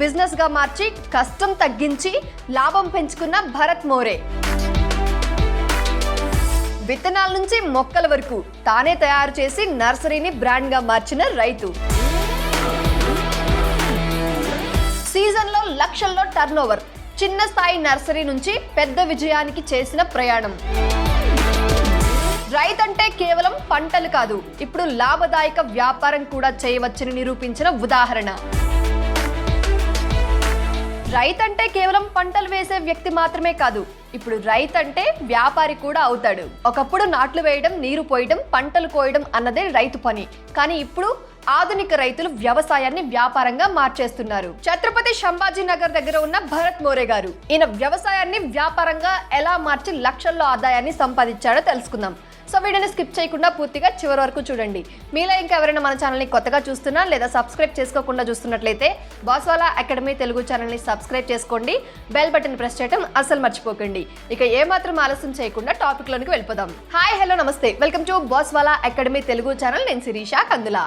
బిజినెస్గా మార్చి కష్టం తగ్గించి లాభం పెంచుకున్న భరత్ మోరే. విత్తనాల నుంచి మొక్కల వరకు తానే తయారు చేసి నర్సరీని బ్రాండ్గా మార్చిన రైతు. సీజన్లో లక్షల్లో టర్న్ ఓవర్ చిన్న స్థాయి నర్సరీ నుంచి పెద్ద విజయానికి చేసిన ప్రయాణం. రైతంటే కేవలం పంటలు కాదు ఇప్పుడు లాభదాయక వ్యాపారం కూడా చేయవచ్చని నిరూపించిన ఉదాహరణ. రైతంటే కేవలం పంటలు వేసే వ్యక్తి మాత్రమే కాదు ఇప్పుడు రైతంటే వ్యాపారి కూడా అవుతాడు. ఒకప్పుడు నాట్లు వేయడం నీరు పోయడం పంటలు కోయడం అన్నదే రైతు పని. కానీ ఇప్పుడు ఆధునిక రైతులు వ్యవసాయాన్ని వ్యాపారంగా మార్చేస్తున్నారు. ఛత్రపతి సంభాజీ నగర్ దగ్గర ఉన్న భరత్ మోరే గారు ఈయన వ్యవసాయాన్ని వ్యాపారంగా ఎలా మార్చి లక్షల్లో ఆదాయాన్ని సంపాదించాడో తెలుసుకుందాం. సో వీడియోని స్కిప్ చేయకుండా పూర్తిగా చివరి వరకు చూడండి. మీలో ఇంకా ఎవరైనా మన ఛానల్ని కొత్తగా చూస్తున్నా లేదా సబ్స్క్రైబ్ చేసుకోకుండా చూస్తున్నట్లయితే బాస్వాలా అకాడమీ తెలుగు ఛానల్ని సబ్స్క్రైబ్ చేసుకోండి. బెల్ బటన్ ప్రెస్ చేయడం అసలు మర్చిపోకండి. ఇక ఏమాత్రం ఆలస్యం చేయకుండా టాపిక్లోనికి వెళ్ళిపోదాం. హాయ్ హలో నమస్తే. Welcome to Baswala academy Telugu channel. నేను శిరీష కందులా.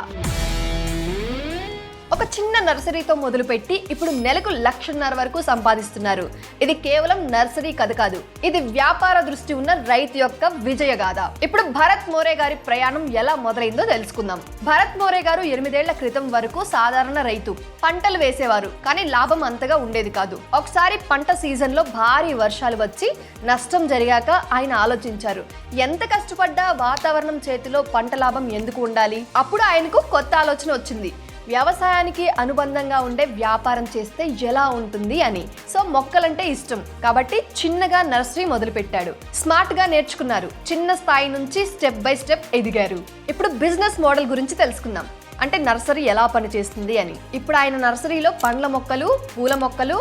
ఒక చిన్న నర్సరీతో మొదలుపెట్టి ఇప్పుడు నెలకు లక్షన్నర వరకు సంపాదిస్తున్నారు. ఇది కేవలం నర్సరీ కథ కాదు. ఇది వ్యాపార దృష్టి ఉన్న రైతు యొక్క విజయగాథ ఇప్పుడు భరత్ మోరే గారి ప్రయాణం ఎలా మొదలైందో తెలుసుకుందాం. భరత్ మోరే గారు ఎనిమిదేళ్ళ క్రితం వరకు సాధారణ రైతు. పంటలు వేసేవారు కానీ లాభం అంతగా ఉండేది కాదు. ఒకసారి పంట సీజన్లో భారీ వర్షాలు వచ్చి నష్టం జరిగాక ఆయన ఆలోచించారు. ఎంత కష్టపడ్డా వాతావరణం చేతిలో పంట లాభం ఎందుకు ఉండాలి? అప్పుడు ఆయనకు కొత్త ఆలోచన వచ్చింది. వ్యవసాయానికి అనుబంధంగా ఉండే వ్యాపారం చేస్తే ఎలా ఉంటుంది అని. సో మొక్కలంటే ఇష్టం. కాబట్టి చిన్నగా నర్సరీ మొదలుపెట్టాడు. స్మార్ట్గా నేర్చుకున్నారు. చిన్న స్థాయి నుంచి స్టెప్ బై స్టెప్ ఎదిగారు. ఇప్పుడు బిజినెస్ మోడల్ గురించి తెలుసుకుందాం. అంటే నర్సరీ ఎలా పనిచేస్తుంది అని. ఇప్పుడు ఆయన నర్సరీలో పండ్ల మొక్కలు పూల మొక్కలు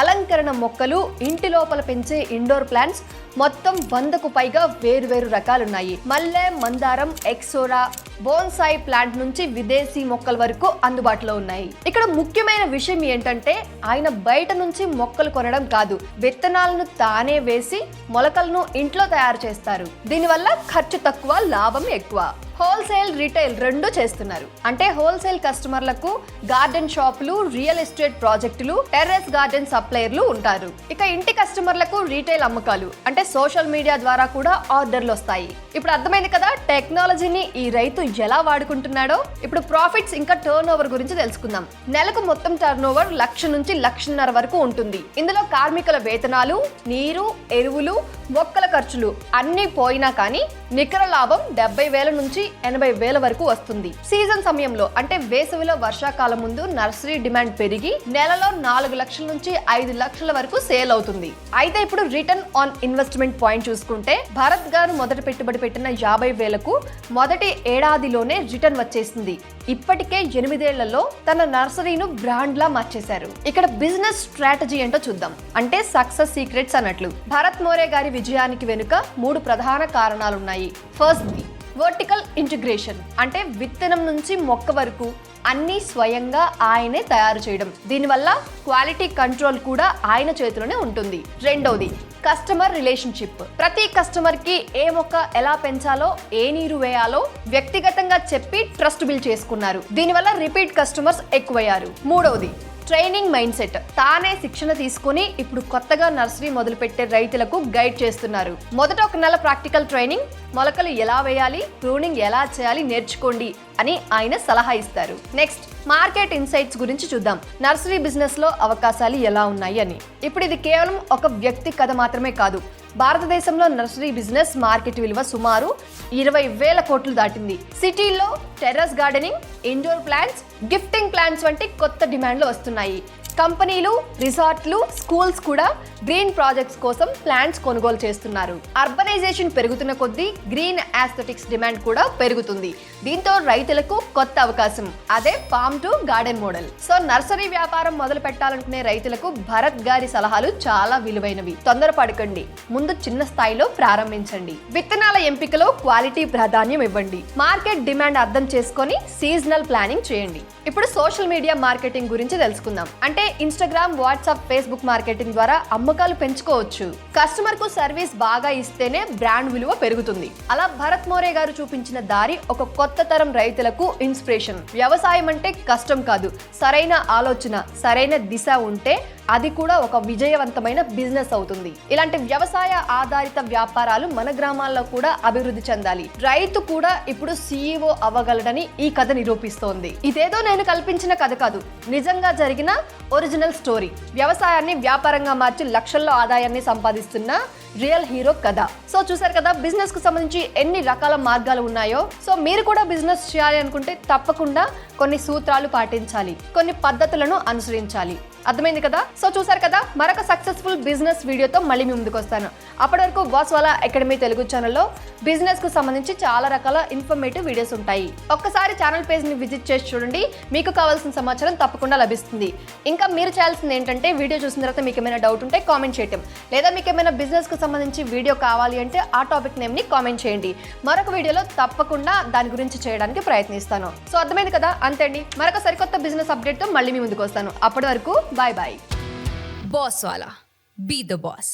అలంకరణ మొక్కలు ఇంటి లోపల పెంచే ఇండోర్ ప్లాంట్స్ మొత్తం వందకు పైగా వేరువేరు రకాలున్నాయి. మల్లె మందారం ఎక్సోరా బోన్సాయి ప్లాంట్ నుంచి విదేశీ మొక్కల వరకు అందుబాటులో ఉన్నాయి. ఇక్కడ ముఖ్యమైన విషయం ఏంటంటే ఆయన బయట నుంచి మొక్కలు కొనడం కాదు. విత్తనాలను తానే వేసి మొలకలను ఇంట్లో తయారు చేస్తారు. దీనివల్ల ఖర్చు తక్కువ లాభం ఎక్కువ. హోల్సేల్ రీటైల్ రెండు చేస్తున్నారు. అంటే హోల్సేల్ కస్టమర్లకు గార్డెన్ షాపులు రియల్ ఎస్టేట్ ప్రాజెక్టులు టెర్రస్ గార్డెన్ సప్లయర్లు ఉంటారు. ఇక ఇంటి కస్టమర్లకు రీటైల్ అమ్మకాలు అంటే సోషల్ మీడియా ద్వారా కూడా ఆర్డర్లు వస్తాయి. ఇప్పుడు అర్థమైంది కదా టెక్నాలజీని ఈ రైతు ఎలా వాడుకుంటున్నాడో? ఇప్పుడు ప్రాఫిట్స్ ఇంకా టర్న్ ఓవర్ గురించి తెలుసుకుందాం. నెలకు మొత్తం టర్న్ ఓవర్ లక్ష నుంచి లక్షన్నర వరకు ఉంటుంది. ఇందులో కార్మికుల వేతనాలు నీరు ఎరువులు మొక్కల ఖర్చులు అన్నీ పోయినా కానీ నికర లాభం డెబ్బై వేల నుంచి ఎనభై వేల వరకు వస్తుంది. సీజన్ సమయంలో అంటే వేసవిలో వర్షాకాలం ముందు నర్సరీ డిమాండ్ పెరిగి నెలలో నాలుగు లక్షల నుంచి ఐదు లక్షల వరకు సేల్ అవుతుంది. అయితే ఇప్పుడు రిటర్న్ ఆన్ ఇన్వెస్ట్మెంట్ పాయింట్ చూసుకుంటే భారత్ గారు మొదటి పెట్టుబడి పెట్టిన యాభై వేలకు మొదటి ఏడాదిలోనే రిటర్న్ వచ్చేసింది. ఇప్పటికే ఎనిమిదేళ్ళలో తన నర్సరీను బ్రాండ్ లా మార్చేశారు. ఇక్కడ బిజినెస్ స్ట్రాటజీ ఏంటో చూద్దాం. అంటే సక్సెస్ సీక్రెట్స్ అన్నట్లు భరత్ మోరే గారి విజయానికి వెనుక మూడు ప్రధాన కారణాలున్నాయి. ఫస్ట్ వర్టికల్ ఇంటిగ్రేషన్ అంటే విత్తనం నుంచి మొక్క వరకు అన్నీ స్వయంగా ఆయనే తయారు చేయడం. దీనివల్ల క్వాలిటీ కంట్రోల్ కూడా ఆయన చేతిలోనే ఉంటుంది. రెండవది కస్టమర్ రిలేషన్షిప్ ప్రతి కస్టమర్కి ఏ మొక్క ఎలా పెంచాలో ఏ నీరు వేయాలో వ్యక్తిగతంగా చెప్పి ట్రస్ట్ బిల్డ్ చేసుకున్నారు. దీనివల్ల రిపీట్ కస్టమర్స్ ఎక్కువయ్యారు. మూడవది ట్రైనింగ్ మైండ్ సెట్ తానే శిక్షణ తీసుకుని ఇప్పుడు కొత్తగా నర్సరీ మొదలుపెట్టే రైతులకు గైడ్ చేస్తున్నారు. మొదట ఒక నెల ప్రాక్టికల్ ట్రైనింగ్ మొలకలు ఎలా వేయాలి ప్రూనింగ్ ఎలా చేయాలి నేర్చుకోండి. అని ఆయన సలహా ఇస్తారు. నెక్స్ట్ మార్కెట్ ఇన్సైట్స్ గురించి చూద్దాం. నర్సరీ బిజినెస్లో అవకాశాలు ఎలా ఉన్నాయి అని. ఇప్పుడు ఇది కేవలం ఒక వ్యక్తి కథ మాత్రమే కాదు. భారతదేశంలో నర్సరీ బిజినెస్ మార్కెట్ విలువ సుమారు ఇరవై వేల కోట్లు దాటింది. సిటీల్లో terrace gardening indoor plants gifting plants వంటి కొత్త డిమాండ్లు వస్తున్నాయి. కంపెనీలు రిసార్ట్లు స్కూల్స్ కూడా గ్రీన్ ప్రాజెక్ట్స్ కోసం ప్లాంట్స్ కొనుగోలు చేస్తున్నారు. అర్బనైజేషన్ పెరుగుతున్న కొద్దీ గ్రీన్ ఆస్థెటిక్స్ డిమాండ్ కూడా పెరుగుతుంది. దీంతో రైతులకు కొత్త అవకాశం. అదే farm to garden model. So nursery వ్యాపారం మొదలు పెట్టాలనుకునే రైతులకు భరత్ గారి సలహాలు చాలా విలువైనవి. తొందరపడకండి. ముందు చిన్న స్థాయిలో ప్రారంభించండి. విత్తనాల ఎంపికలో క్వాలిటీ ప్రాధాన్యం ఇవ్వండి. మార్కెట్ డిమాండ్ అర్థం చేసుకొని సీజనల్ ప్లానింగ్ చేయండి. ఇప్పుడు సోషల్ మీడియా మార్కెటింగ్ గురించి తెలుసుకుందాం. అంటే ఇన్స్టాగ్రామ్ వాట్సాప్ ఫేస్బుక్ మార్కెటింగ్ ద్వారా అమ్మకాలు పెంచుకోవచ్చు. కస్టమర్కు సర్వీస్ బాగా ఇస్తేనే బ్రాండ్ విలువ పెరుగుతుంది. అలా భరత్ మోరే గారు చూపించిన దారి ఒక కొత్త తరం రైతులకు ఇన్స్పిరేషన్. వ్యవసాయం అంటే కష్టం కాదు. సరైన ఆలోచన సరైన దిశ ఉంటే అది కూడా ఒక విజయవంతమైన బిజినెస్ అవుతుంది. ఇలాంటి వ్యవసాయ ఆధారిత వ్యాపారాలు మన గ్రామాల్లో కూడా అభివృద్ధి చెందాలి. రైతు కూడా ఇప్పుడు సీఈఓ అవ్వగలడని ఈ కథ నిరూపిస్తోంది. ఇదేదో నేను కల్పించిన కథ కాదు. నిజంగా జరిగిన ఒరిజినల్ స్టోరీ. వ్యవసాయాన్ని వ్యాపారంగా మార్చి లక్షల్లో ఆదాయాన్ని సంపాదిస్తున్న రియల్ హీరో కథ. సో చూసారు కదా బిజినెస్కు సంబంధించి ఎన్ని రకాల మార్గాలు ఉన్నాయో. సో మీరు కూడా బిజినెస్ చేయాలి అనుకుంటే తప్పకుండా కొన్ని సూత్రాలు పాటించాలి. కొన్ని పద్ధతులను అనుసరించాలి. అర్థమైంది కదా? సో చూసారు కదా మరొక సక్సెస్ఫుల్ బిజినెస్ వీడియోతో మళ్ళీ మీ ముందుకు వస్తాను. అప్పటి వరకు బాస్ అకాడమీ తెలుగు ఛానల్లో బిజినెస్కు సంబంధించి చాలా రకాల ఇన్ఫర్మేటివ్ వీడియోస్ ఉంటాయి. ఒక్కసారి ఛానల్ పేజ్ని విజిట్ చేసి చూడండి. మీకు కావాల్సిన సమాచారం తప్పకుండా లభిస్తుంది. ఇంకా మీరు చేయాల్సింది ఏంటంటే వీడియో చూసిన తర్వాత మీకు ఏమైనా డౌట్ ఉంటే కామెంట్ చేయటం. లేదా మీకు ఏమైనా బిజినెస్కు సంబంధించి వీడియో కావాలి అంటే ఆ టాపిక్ నేమ్ని కామెంట్ చేయండి. మరొక వీడియోలో తప్పకుండా దాని గురించి చేయడానికి ప్రయత్నిస్తాను. సో అర్థమైంది కదా? అంతే అండి. మరొక సరికొత్త బిజినెస్ అప్డేట్తో మళ్ళీ మీ ముందుకు వస్తాను. అప్పటి వరకు bye bye Baswala. Be the boss